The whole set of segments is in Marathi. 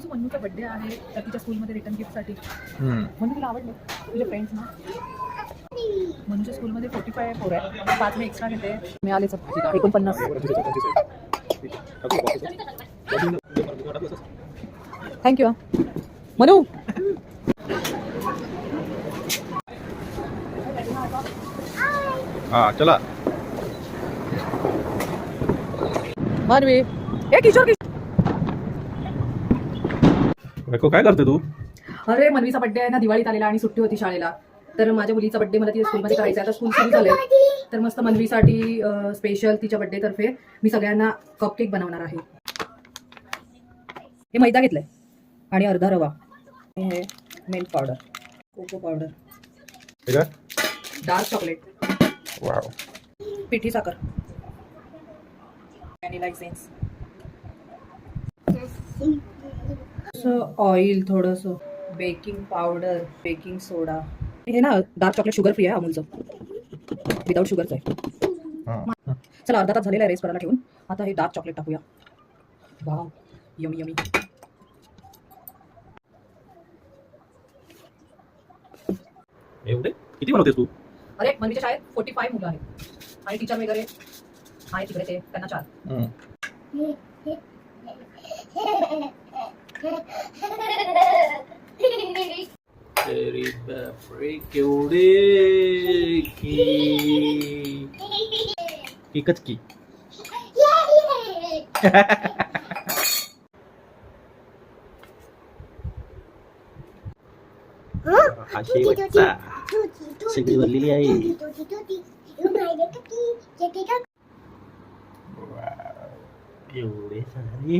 की जो मनूचा बर्थडे आहे तर तिच्या स्कूलमध्ये रिटर्न गिफ्टसाठी हम्म. म्हणून तुला आवडलं तुझे फ्रेंड्स ना? स्कूलमध्ये फोर्टी फाय फोर आहे पाच मी एक्स्ट्रा घेते. मिळालेच एकोणपन्नास. Thank you Manu. हा चला. मानवी. ए किशोर. बायको काय करते तू? अरे मनवीचा बड्डे आहे ना दिवाळीत आलेला आणि सुट्टी होती शाळेला. तर माझ्या मुलीचा बड्डे मला तिच्या स्कूलमध्ये करायचा आहे. आता स्कूल सुरू झालंय. तर मस्त मनवीसाठी स्पेशल तिच्या बड्डे तर्फे मी सगळ्यांना कपकेक बनवणार आहे. हे मैदा घेतलंय. आणि अर्धा रवा. हे मिल्क पावडर कोको पावडर हे काय? डार्क चॉकलेट वाव पिठी साखर. व्हॅनिला इसेन्स ऑइल थोडंसं बेकिंग पावडर बेकिंग सोडा हे ना डार्क चॉकलेट शुगर फ्री आहे अमूलचं. विदाऊट शुगरचं आहे. हा. चला अर्धा तास झालेला आहे रेस करायला ठेवून. आता हे डार्क चॉकलेट टाकूया. वाव यमी यमी एवढे? किती बनवतेस तू? अरे मनवीच्या शाळेत फोर्टी फाय मुलं आहेत. आणि टीचर वगैरे आहे तिकडे ते त्यांना चार. हम्म. अरे बापरे केवढे की एकच की हा शेवटचा सगळी भरलेली आहे वाव, एवढे सारे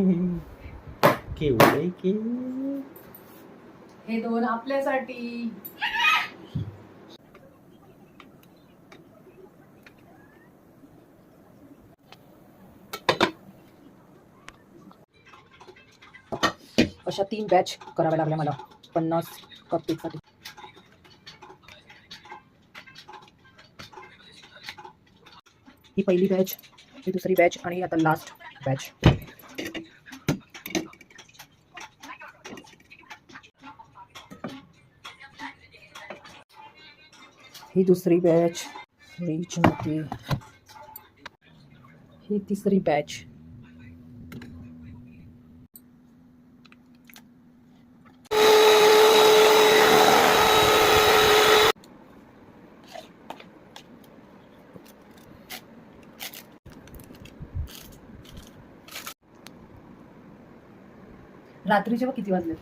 केवढे के? हे दोन आपल्यासाठी. अशा तीन बॅच कराव्या लागल्या मला. पन्नास कपकेकसाठी ही पहिली बॅच ही दुसरी बॅच आणि आता लास्ट बॅच ही दुसरी बॅच रीच नव्हती. ही तिसरी बॅच रात्रीचे जेव्हा किती वाजले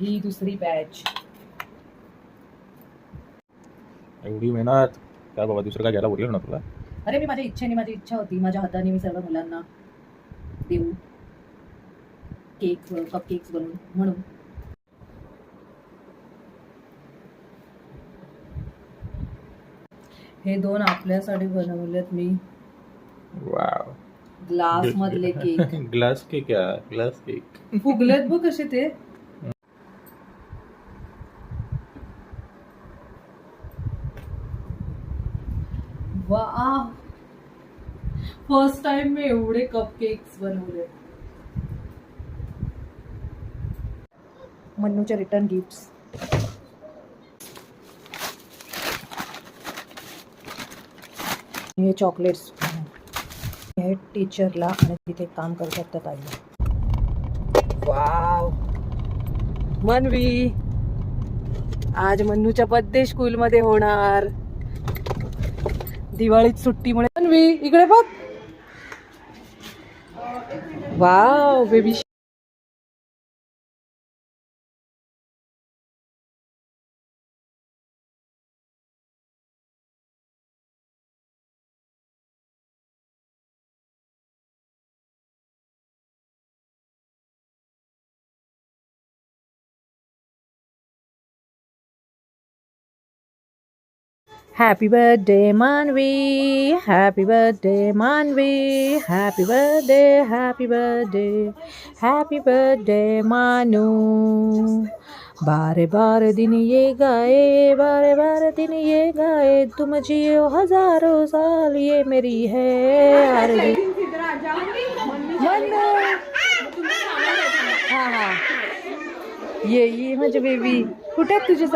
ही दुसरी बॅच एवढी मेहनत. काय बाबा दुसरं काय घ्यायला बोललं ना तुला? अरे मी माझ्या इच्छेने माझी इच्छा होती. माझ्या हाताने मी सर्व मुलांना देऊ केक कप केक्स बनवून म्हणून. हे दोन आपल्यासाठी बनवलेत मी. वाव ग्लास मधले केक ग्लास केक क्या ग्लास केक फुगलेत बघ कसे ते. वा. फर्स्ट टाइम मी एवढे कप केक्स बनवले. मन्नूचे रिटर्न गिफ्ट हे चॉकलेट्स हे टीचरला आणि तिथे काम करतात त्या ताईला. वाव मनवी आज मन्नूच्या बर्थडे स्कूलमध्ये होणार. दिवाळीत सुट्टीमुळे. इकडे बघ. Wow baby happy birthday Manvi happy birthday Manvi happy birthday happy birthday happy birthday Manu बारे बारे दिन ये गाए, बारे बार दिन ये गाए, तुम जियो हज़ारों साल ये मेरी है। आरज़ू हा हा। ये ये माझी बेबी कुठे तुझे